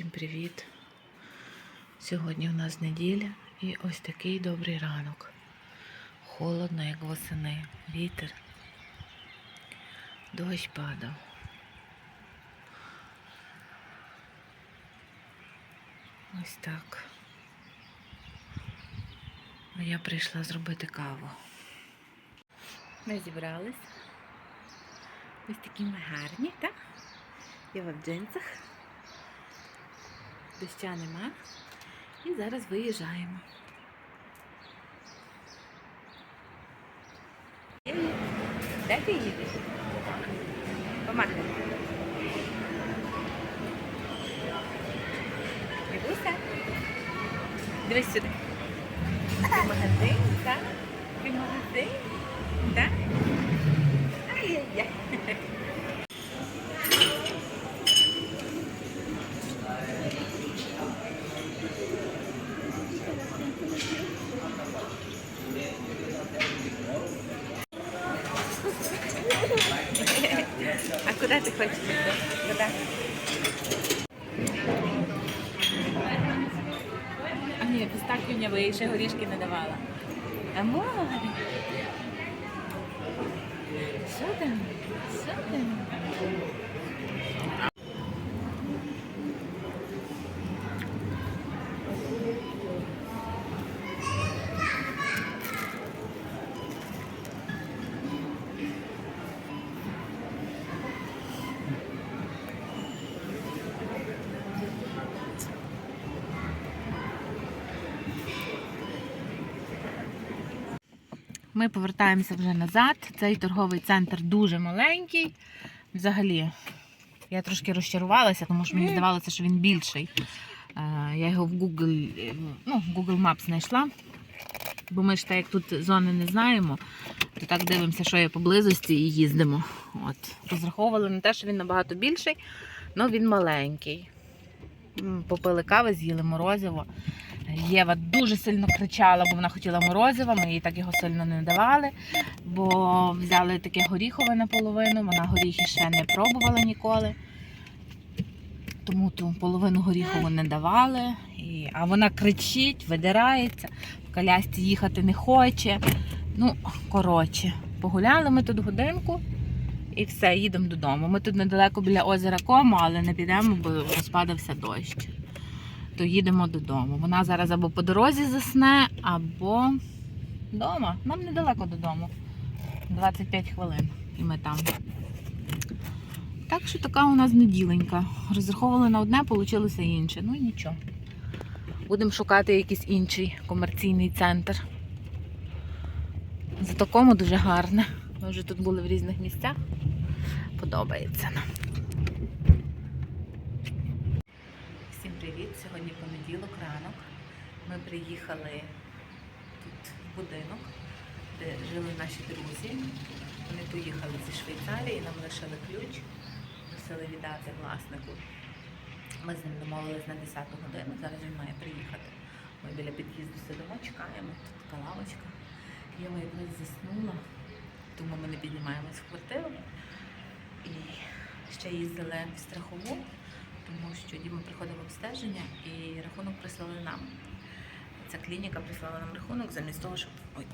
Всім привіт! Сьогодні у нас неділя і ось такий добрий ранок. Холодно, як восени, вітер. Дощ падав. Ось так. Я прийшла зробити каву. Ми зібрались. Ось такі ми гарні, так? Я в джинсах. Доща нема. І зараз виїжджаємо. Де ти їдеш? Помахай. Дивися. Дивись сюди. Ти магазин, так? Ти магазин, так? Ай-яй-яй. Куда ты хочешь? Куда? А ні, пістахів не ви ще горішки не давала. А море. Що там? Що там? Ми повертаємося вже назад. Цей торговий центр дуже маленький. Взагалі, я трошки розчарувалася, тому що мені здавалося, що він більший. Е, Я його в Google, ну, Google Maps знайшла. Бо ми ж так як тут зони не знаємо, то так дивимося, що є поблизості і їздимо. От. Розраховували на те, що він набагато більший, але він маленький. Попили кави, з'їли морозиво. Єва дуже сильно кричала, бо вона хотіла морозива, ми їй так його сильно не давали, бо взяли таке горіхове наполовину, вона горіхи ще не пробувала ніколи. Тому ту половину горіхову не давали. І, а вона кричить, видирається, в колясці їхати не хоче. Ну, коротше, погуляли ми тут годинку і все, їдемо додому. Ми тут недалеко біля озера Комо, але не підемо, бо розпадався дощ то їдемо додому. Вона зараз або по дорозі засне, або вдома. Нам недалеко додому. 25 хвилин. І ми там. Так що така у нас неділенька. Розраховували на одне, вийшло інше. Ну і нічого. Будемо шукати якийсь інший комерційний центр. За такому дуже гарне. Ми вже тут були в різних місцях. Подобається нам. Всім привіт! Сьогодні понеділок, ранок. Ми приїхали тут в будинок, де жили наші друзі. Вони поїхали зі Швейцарії, нам лишили ключ, просили віддати власнику. Ми з ним домовились на 10 годину, зараз він має приїхати. Ми біля під'їзду сидимо, чекаємо, тут така лавочка. Я якраз заснула, тому ми не піднімаємось в квартиру. І ще їздили в страхову тому що Діма приходив в обстеження і рахунок прислали нам. Ця клініка прислала нам рахунок замість того, щоб ой,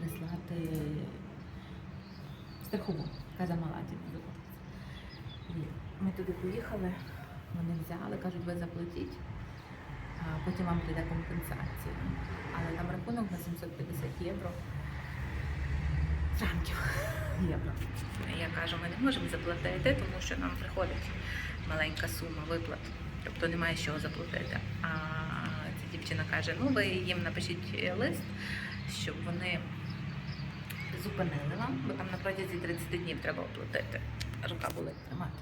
прислати страхову, яка замалаті І ми туди поїхали, вони взяли, кажуть, ви заплатіть, а потім вам прийде компенсація. Але там рахунок на 750 євро. Франків. Я кажу, ми не можемо заплатити, тому що нам приходить маленька сума виплат. Тобто немає з чого заплатити. А ця дівчина каже: ну ви їм напишіть лист, щоб вони зупинили вам, бо там на протязі 30 днів треба оплатити. Рука була тримати.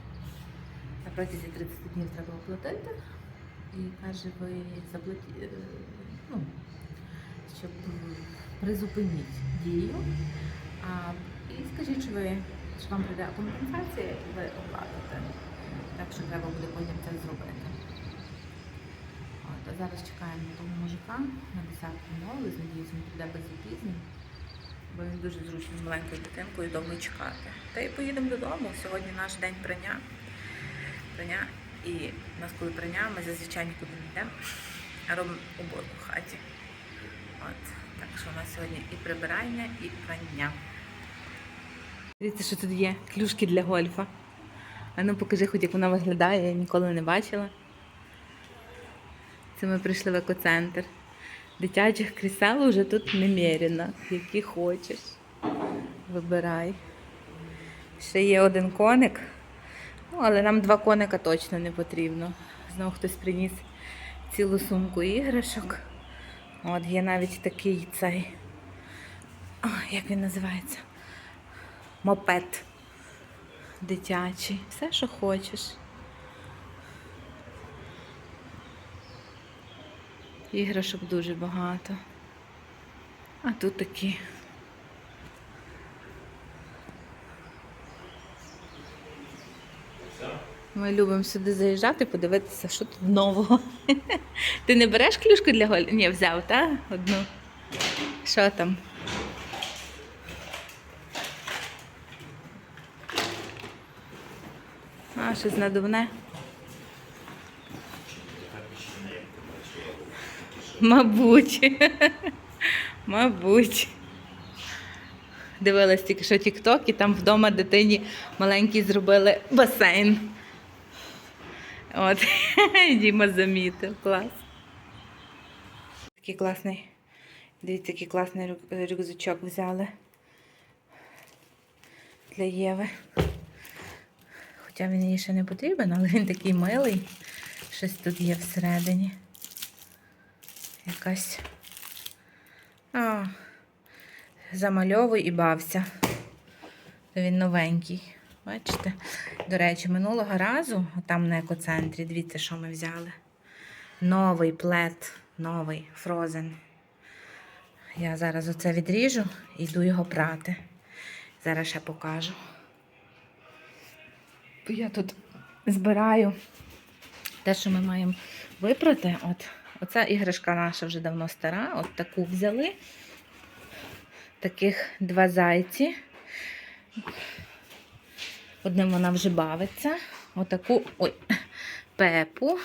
На протязі 30 днів треба оплатити. І каже, ви заплатіть, ну, щоб призупиніть дію. Скажіть, що ви що вам прийде компенсація і ви оплатите. Так що треба буде потім це зробити. От, а зараз чекаємо того мужика на 10 мови, надіюсь, він піде без запізнень, бо він дуже зручно з маленькою дитинкою довго чекати. Та й поїдемо додому. Сьогодні наш день прання. Прання І нас коли прийняв, ми зазвичай нікуди не йдемо, а робимо уборку в хаті. От. Так що у нас сьогодні і прибирання, і прання. Дивіться, що тут є клюшки для гольфа. А ну покажи, хоч як вона виглядає, я ніколи не бачила. Це ми прийшли в екоцентр. Дитячих крісел вже тут немерено, які хочеш. Вибирай. Ще є один коник. Ну, але нам два коника точно не потрібно. Знову хтось приніс цілу сумку іграшок. От є навіть такий цей. А, як він називається? Мопед дитячий. Все, що хочеш. Іграшок дуже багато. А тут такі. Ми любимо сюди заїжджати, подивитися, що тут нового. Ти не береш клюшку для голь? Ні, взяв, так? Одну. Що там? А, щось надувне. Мабуть. Мабуть. Дивилась тільки що тік-ток, і там вдома дитині маленькій зробили басейн. От, Діма замітив. Клас. Такий класний. Дивіться, який класний рюкзачок взяли для Єви. Хоча він їй ще не потрібен, але він такий милий. Щось тут є всередині. Якась. А, замальовуй і бався. То він новенький. Бачите? До речі, минулого разу, там на екоцентрі, дивіться, що ми взяли. Новий плед, новий, фрозен. Я зараз оце відріжу і йду його прати. Зараз ще покажу. Я тут збираю те, що ми маємо випрати. От, оця іграшка наша вже давно стара. От таку взяли. Таких два зайці. Одним вона вже бавиться. Отаку ой, пепу.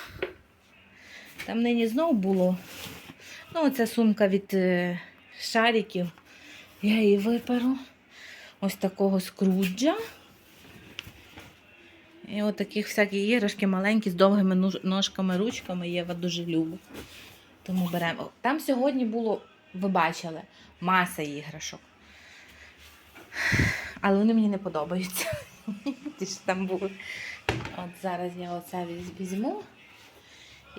Там нині знов було. Ну, оця сумка від е, шариків. Я її виперу. Ось такого скруджа. І от таких всякі іграшки маленькі з довгими ножками, ручками Єва дуже любить. Тому беремо. Там сьогодні було, ви бачили, маса іграшок. Але вони мені не подобаються. Ті, що там були. От зараз я оце візьму.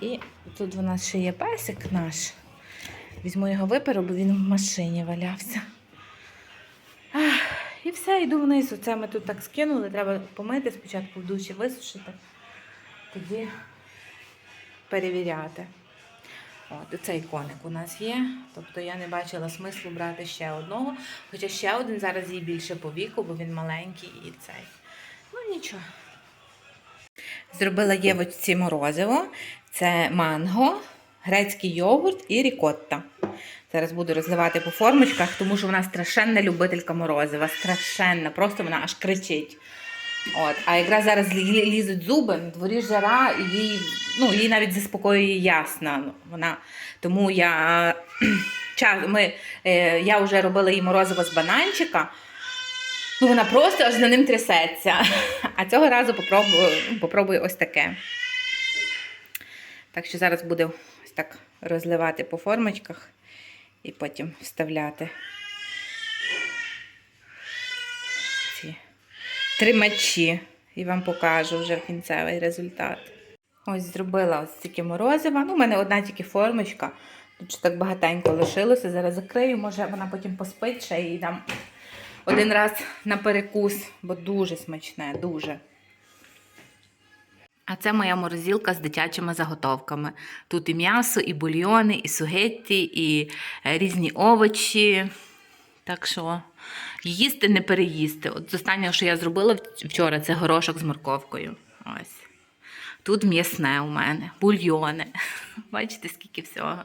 І тут у нас ще є песик наш. Візьму його виперу, бо він в машині валявся. Ах, І все, йду вниз. Оце ми тут так скинули. Треба помити спочатку в душі висушити, тоді перевіряти. От, цей коник у нас є. Тобто я не бачила смислу брати ще одного. Хоча ще один зараз їй більше по віку, бо він маленький і цей. Ну нічого. Зробила Євочці морозиво. Це манго, грецький йогурт і рікотта. Зараз буду розливати по формочках, тому що вона страшенна любителька морозива. Страшенна, просто вона аж кричить. От. А якраз зараз лізуть зуби, на дворі жара, і їй, ну, їй навіть заспокоює ясна. Ну, Вона, тому я, ми, е, я вже робила їй морозиво з бананчика. Ну, вона просто аж за ним трясеться. А цього разу попробую, попробую ось таке. Так що зараз буду ось так розливати по формочках і потім вставляти ці тримачі. І вам покажу вже кінцевий результат. Ось зробила ось тільки морозива. Ну, у мене одна тільки формочка. Тут так багатенько лишилося. Зараз закрию, може вона потім поспить ще і дам один раз на перекус, бо дуже смачне, дуже. А це моя морозилка з дитячими заготовками. Тут і м'ясо, і бульйони, і сугетті, і е, різні овочі. Так що їсти не переїсти. От з останнього, що я зробила вчора, це горошок з морковкою. Ось. Тут м'ясне у мене, бульйони. Бачите, скільки всього.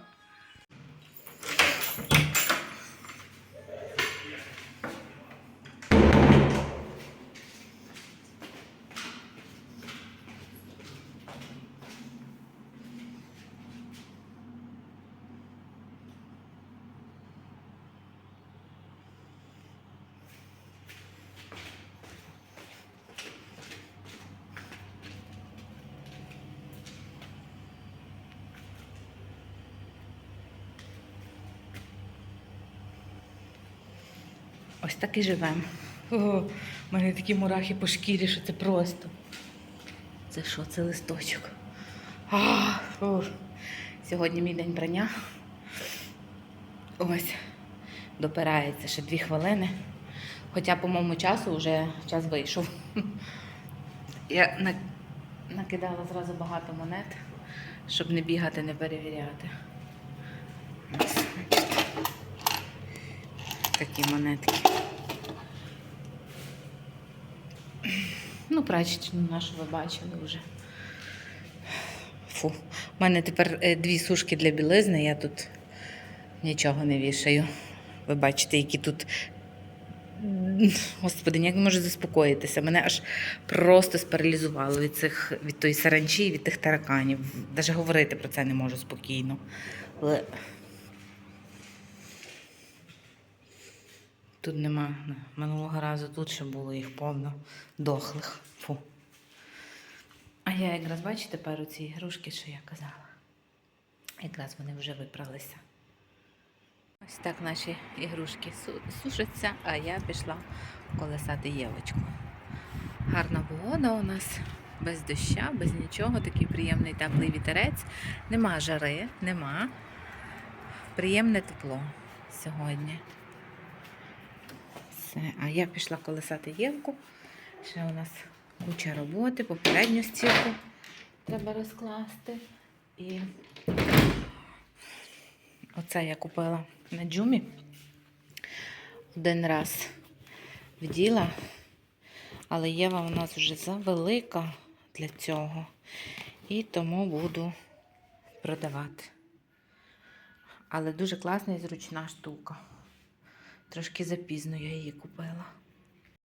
Ось так і живемо. У мене такі мурахи по шкірі, що це просто. Це що, це листочок? А, фу. Сьогодні мій день прання. Ось. Допирається ще дві хвилини. Хоча, по моєму часу вже час вийшов. Я на- накидала зразу багато монет, щоб не бігати, не перевіряти. Такі монетки. Ну, прачечну нашу ви бачили вже. Фу. У мене тепер е, дві сушки для білизни, я тут нічого не вішаю. Ви бачите, які тут. Господи, ніяк не можу заспокоїтися. Мене аж просто спаралізувало від цих від тої саранчі і від тих тараканів. Навіть говорити про це не можу спокійно. Але тут нема. Минулого разу тут ще було їх повно дохлих. Фу. А я якраз бачите тепер оці ігрушки, що я казала. Якраз вони вже випралися. Ось так наші ігрушки сушаться, а я пішла колесати Євочку. Гарна погода у нас, без доща, без нічого, такий приємний теплий вітерець. Нема жари, нема. Приємне тепло сьогодні. Все. А я пішла колесати Євку. Ще у нас куча роботи, попередню стірку треба розкласти. І оце я купила на джумі. Один раз вділа, але Єва у нас вже завелика для цього. І тому буду продавати. Але дуже класна і зручна штука. Трошки запізно я її купила.